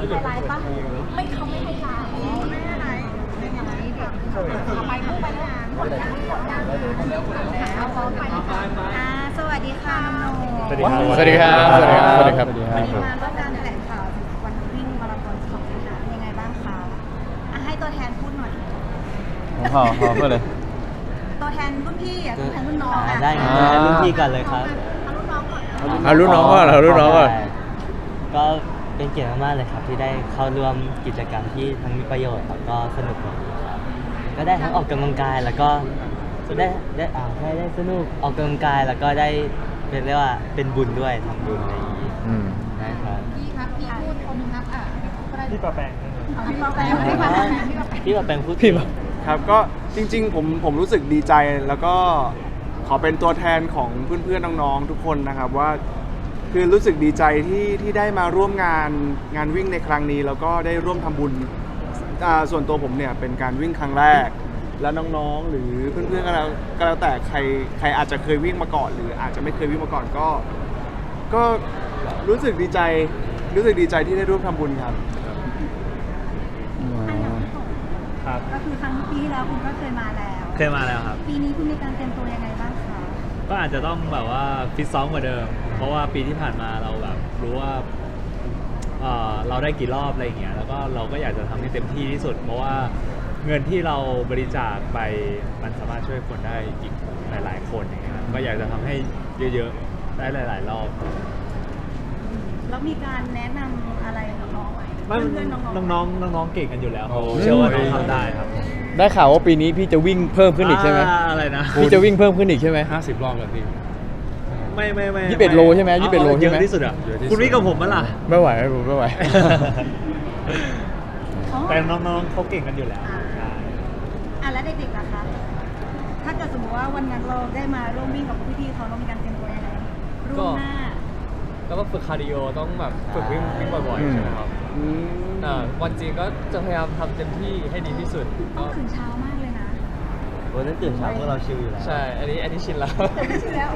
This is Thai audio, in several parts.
มีไฮไลท์ปะไม่เขาไม่ให้ไลน์ไม่ให้ไลน์ไม่ให้ไลน์เอาไปคู่ไปแล้วกดดันกดดันเอาพร้อมไปอ่าสวัสดีค่ะน้องโนสวัสดีครับ สวัสดีครับ สวัสดีครับ สวัสดีครับ วันนี้มาร่วมการแถลงข่าววันวิ่งมาราธอนของสิงหายังไงบ้างคะอะให้ตัวแทนพูดหน่อย ขอขอเพื่อเลย ตัวแทนรุ่นพี่อะตัวแทนรุ่นน้องอะได้ครับรุ่นพี่ก่อนเลยครับเอารุ่นน้องก่อนเอารุ่นน้องก่อนเอารุ่นน้องก่อนก็ เป็นเกียรติมากๆเลยครับ ที่ได้เข้าร่วมกิจกรรมที่ทั้งมีประโยชน์แล้วก็สนุกแบบนี้ครับก็ได้ทั้งออกกำลังกายแล้วก็ได้ได้อ่าได้ได้สนุกออกกำลังกายแล้วก็ได้เป็นเรียกว่าเป็นบุญด้วยทำบุญอะไรอย่างนี้อืม นะครับพี่ครับพี่พูดคนนึงครับอะก็ได้พี่ปะแปงเอาพี่มาแปลพี่มาแปลพี่มาแปลพี่มาเป็นพูดพี่มาครับก็จริง ๆ ผมผมรู้สึกดีใจแล้วก็ขอเป็นตัวแทนของเพื่อนๆน้องๆทุกคนนะครับ ว่า คือรู้สึกดีใจที่ที่ได้มาร่วมงานงานวิ่งในครั้งนี้ แล้วก็ได้ร่วมทำบุญอ่าส่วนตัวผมเนี่ยเป็นการวิ่งครั้งแรก แล้วน้องๆ หรือเพื่อนๆก็แล้วก็แล้วแต่ใครใครอาจจะเคยวิ่งมาก่อน หรืออาจจะไม่เคยวิ่งมาก่อนก็ ก็รู้สึกดีใจรู้สึกดีใจที่ได้ร่วมทำบุญครับครับ ก็คือครั้งปีที่แล้วคุณก็เคยมาแล้ว เคยมาแล้วครับ ปีนี้คุณมีการเตรียมตัวยังไงบ้างคะ ก็อาจจะต้องแบบว่าฟิตซ้อมกว่าเดิมเพ ราะว่าปีที่ผ่านมาเราแบบรู้ว่าเอ่อเราได้กี่รอบอะไรอย่างเงี้ยแล้วก็เราก็อยากจะทำให้เต็มที่ที่สุด เพราะว่าเงินที่เราบริจาคไปมันสามารถช่วยคนได้อีกหลาย ๆ คนอย่างเงี้ยครับก็อยากจะทำให้เยอะๆได้หลาย ๆ รอบ แล้วมีการแนะนำอะไรน้องๆไหมไม่เพื่อนๆน้องๆน้องๆน้องๆเก่งกันอยู่แล้วโอ้เชื่อว่าน้องทำได้ครับได้ข่าวว่าปีนี้พี่จะวิ่งเพิ่มขึ้นอีกใช่ไหมาอะไรนะ พี่จะวิ่งเพิ่มขึ้นอีกใช่ไหมห้าสิบรอบกันพี่ ไม่ไม่ไม่ยี่สิบเอ็ดโลใช่ไหมยี่สิบเอ็ดโลใช่ไหม เยอะที่สุดอะเยอะที่สุดคุณวิ่งกับผมมั้ยล่ะ ไม่ไหวผมไม่ไหว อ๋อแต่น้องๆเขาเก่งกันอยู่แล้วใช่อะแล้วเด็กๆล่ะคะ ถ้าเกิดสมมติว่าวันนั้นเราได้มาร่วมวิ่งกับพี่ๆเขาเรามีการเตรียมตัวยังไงร่วมหน้า แล้วก็ฝึกคาร์ดิโอต้องแบบฝึกวิ่งวิ่งบ่อยอืม ๆใช่ไหมครับอ่าวันจริงก็จะพยายามทำเต็มที่ให้ดีที่สุด ต้องตื่นเช้ามากเลยนะวันนั้นตื่นเช้าพวกเราชิลอยู่แล้ว ใช่ อันนี้อันนี้ชินแล้ว แต่ไม่ใช่แล้ว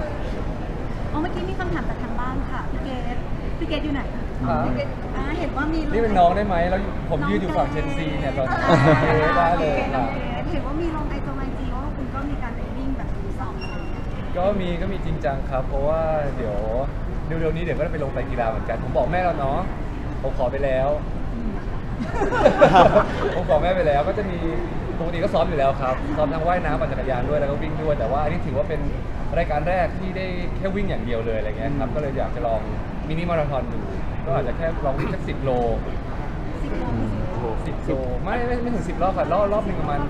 อ๋อเมื่อกี้มีคำถามจากทางบ้านค่ะพี่เกดพี่เกดอยู่ไหนคะพี่เกดอ่าเห็นว่ามีนี่เป็นน้องได้ไหมแล้วผมยืนอยู่ฝั่งเชนซีเนี่ยตอนนี้ได้เลยคครัรับบเห็นว่ามีลงไอจงไอจีว่าคุณก็มีการไปวิ่งแบบสองอะไรอย่างเงี้ยก็มีก็มีจริงจังครับ เพราะว่าเดี๋ยวเร็วๆนี้เดี๋ยวก็จะไปลงไตรกีฬาเหมือนกัน ผมบอกแม่แล้วเนาะผมขอไปแล้ว ผมบอกแม่ไปแล้วก็จะมีปกติก็ซ้อมอยู่แล้วครับซ้อมทั้งว่ายน้ำปั่นจักรยานด้วยแล้วก็วิ่งด้วยแต่ว่าอันนี้ถือว่าเป็น รายการแรกที่ได้แค่วิ่งอย่างเดียวเลยอะไรเงี้ยครับก็เลยอยากจะลองมินิมาราธอนดูก็อาจจะแค่ลองวิ่งสักสิบโลสิบโมงสิบโมงสิบโลไม่ไม่ไม่ถึงสิบรอบค่ะรอบรอบหนึ่งประมาณ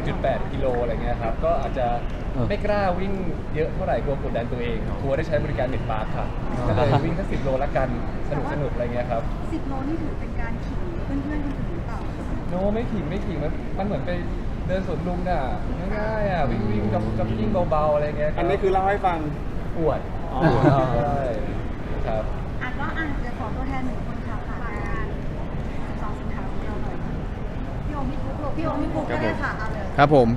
1.8กิโลอะไรเงี้ยครับก็อาจจะเออไม่กล้าวิ่งเยอะเท่าไหร่กลัวกดดันตัวเองกลัวได้ใช้บริการเน็ตปาร์คค่ะก็เลยวิ่งแค่สิบโลละกันสนุกสนุกอะไรเงี้ยครับสิบโลนี่ถือเป็นการขิงเพื่อนๆคนอื่นหรือเปล่าโนไม่ขิงไม่ขิงมันมันเหมือนไป เดินสวนลุมน่ะง่ายๆอะวิ่งวิ่งกับกับวิ่งเบาๆอะไรเงี้ยอันนี้คือเล่าให้ฟัง อวดอ๋อใช่ครับ อะก็อาจจะขอตัวแทนหนึ่งคนค่ะผ่านงานสองสิงหาของเราหน่อยพี่โอมพี่ปุ๊กพี่โอมพี่ปุ๊กก็ได้ค่ะเอาเลย ครับผม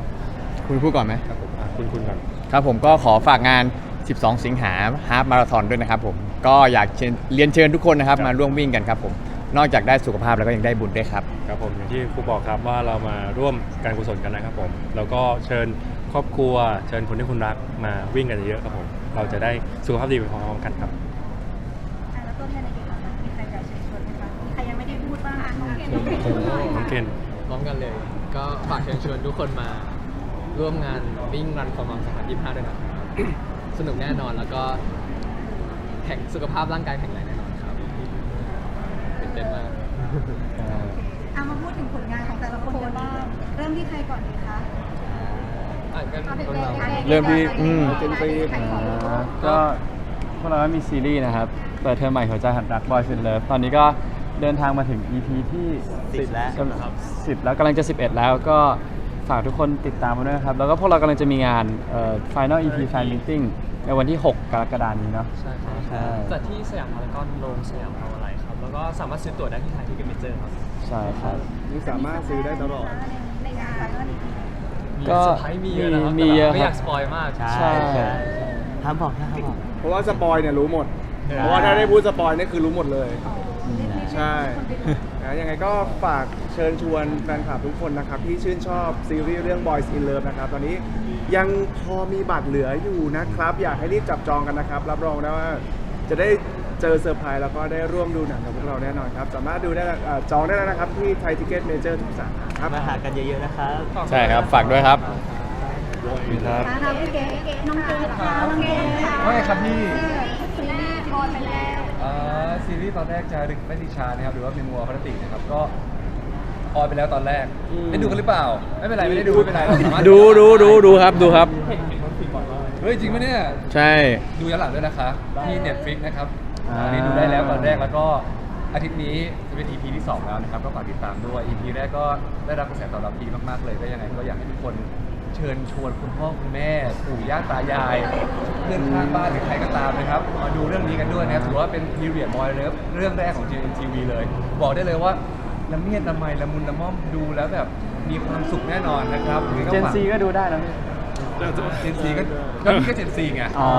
คุณพูดก่อนไหม ครับผมอะคุณคุณก่อน ครับผมก็ขอฝากงาน 12 สิงหาฮาล์ฟมาราธอนด้วยนะครับผม ก็อยากเชิญเรียนเชิญทุกคนนะครับ ครับ มาร่วมวิ่งกันครับผม นอกจากได้สุขภาพแล้วก็ยังได้บุญด้วยครับ ครับผมอย่างที่ครูบอกครับว่าเรามาร่วมการกุศลกันนะครับผม แล้วก็เชิญครอบครัว เชิญคนที่คุณรักมาวิ่งกันเยอะๆครับผม เราจะได้สุขภาพดีไปพร้อมๆกันครับ อะแล้วตัวแทนในกิจกรรมนะมีใครอยากเชิญชวนไหมคะมีใครยังไม่ได้พูดบ้างอะน้องเคนน้องเคนพูดหน่อยน้องเคนพร้อมกันเลย ก็ฝากเชิญชวนทุกคนมาร่วมงานวิ่งรันความหวัง2025ด้วยนะครับ สนุกแน่นอนแล้วก็แข็งสุขภาพร่างกายแข็งแรงแน่ นอนครับตื่นเต้นมากเอามาพูดถึงผลงานของแต่ละคนกันบ้างเริ่มที่ใครก่อนดีคะอะกันเอาเด็กคนๆเราอะด็กๆเริ่มที่อืมเจนซีใครขอก็พวกเราก็มีซีรีส์นะครับ เปิดเทอมใหม่หัวใจหันรักบอยฟินเลิฟตอนนี้ก็เดินทางมาถึง EP ที่สิบแล้วกำลังสิบแล้วกำลังจะ 11 แล้วก็ฝากทุกคนติดตามมาด้วยนะครับ แล้วก็พวกเรากำลังจะมีงานเอ่อ Final EP Fan Meeting ในวันที่ 6 กรกฎาคมนี้เนาะใช่ครับใช่จัดที่สยามพารากอนโรงสยามพาวอะไรครับ แล้วก็สามารถซื้อตั๋วได้ที่ไทยทิเก็ตเมเจอร์ครับใช่ครับนี่สามารถซื้อได้ตลอด ในงานไฟนอลอีพีมีก็เซอร์ไพรส์มีเยอะนะครับมีเยอะแต่ไม่คอรับยากสปอยมากใช่ใช่ใช่ ห้ามบอกนะห้ามบอก เพราะว่าสปอยเนี่ยรู้หมดเพราะว่าถ้าได้พูดสปอยเนี่ยคือรู้หมดเลยเรียกได้ใช่นะยังไงก็ฝากเชิญชวนแฟนคลับทุกคนนะครับ ที่ชื่นชอบซีรีส์เรื่อง Boys in Love นะครับ ตอนนี้ยังพอมีบัตรเหลืออยู่นะครับ อยากให้รีบจับจองกันนะครับ รับรองได้ว่า จะได้เจอเซอร์ไพรส์แล้วก็ได้ร่วมดูหนังกับพวกเราแน่นอนครับ สามารถดูได้เอ่อจองได้แล้วนะครับที่ไทยทิเก็ตเมเจอร์ทุกสาขาครับ มาหากันเยอะๆนะครับ ใช่ครับ ฝากด้วยครับ ครับค่ะเราพี่เก๋น้องเก๋ค่ะน้องเก๋ค่ะว่าไงครับพี่ ซีรีส์ออนไปแล้วอ่าซีรีส์ตอนแรกจะดึกไม่ดิชานะครับหรือว่าเป็นมัวพันตินะครับก็ออนไปแล้วตอนแรกอืม ได้ดูกันหรือเปล่า ไม่เป็นไรไม่ได้ดูไม่เป็นไรเราสามารถดูดูดูดูครับดูครับ เฮ้ยจริงไหมเนี่ย ใช่ ดูย้อนหลังด้วยนะคะที่ Netflix นะครับอ่า อันนี้ดูได้แล้วตอนแรกแล้วก็อาทิตย์นี้จะเป็น EP ที่ 2 แล้วนะครับก็ฝากติดตามด้วย EP แรกก็ได้รับกระแสตอบรับดีมากๆเลยก็ยังไงก็อยากให้ทุกคนเชิญชวนคุณพ่อคุณแม่ปู่ย่าตายายเพื่อนข้างบ้านหรือใครก็ตามนะครับมาดูเรื่องนี้กันด้วยนะครับถือว่าเป็น period boy love เรื่องแรกของ GMTV เลย บอกได้เลยว่าละเมียดละไมละมุนละม่อมดูแล้วแบบมีความสุขแน่นอนนะครับหรือเจนฝาก ซีก็ดูได้นะพี่ เจนซีก็ก็พี่ก็เจนซีไงอ๋อ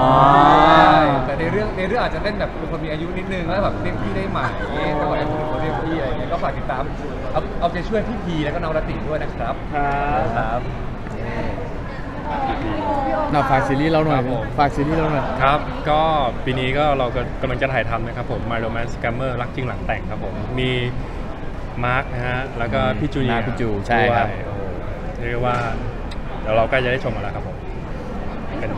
ใช่แต่ในเรื่องในเรื่องอาจจะเล่นแบบเป็นคนมีอายุนิดนึงแล้วแบบเรียกพี่ได้ใหม่ก็แบบคนเรียกพี่อะไรเงี้ยก็ฝากติดตามเอาเอาใจช่วยพี่พีแล้วก็น้องรัตติด้วยนะครับครับครับน่าฝากซีรีส์เราหน่อยครับผม ฝากซีรีส์เราหน่อย ครับ ก็ปีนี้ก็เราก็กำลังจะถ่ายทำนะครับผม My Romance Scammer รักจริงหลังแต่งครับผม มีมาร์คนะฮะ แล้วก็พี่จูเนียมาร์คพี่จูใช่ครับ ด้วยโอ้โหเรียกว่า เดี๋ยวเราใกล้จะได้ชมกันแล้วครับผมเป็น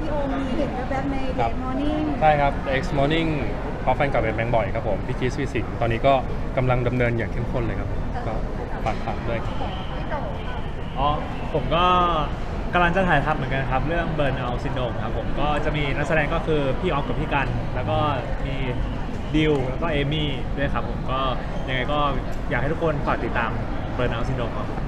พี่โอมีเห็นแวบๆในเดครับย์มอร์นิ่งใช่ครับ The X Morning เพราะแฟนเกับเป็นแบงค์บ่อยครับผมพี่คีสวิสิกตอนนี้ก็กำลังดำเนินอย่างเข้มข้นเลยครับผมก็ฝากฝากด้วยอ๋อผมก็กำลังจะถ่ายทำเหมือนกันครับ เรื่อง Burn Out Syndrome ครับผมก็จะมีนักแสดงก็คือพี่ออฟกับพี่กัน แล้วก็มีดิวแล้วก็เอมี่ด้วยครับผมก็ยังไงก็อยากให้ทุกคนฝากติดตาม Burn Out Syndrome ครับเรียบ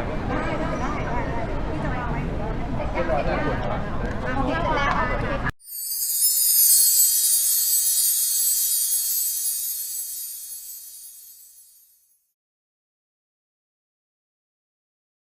Yeah.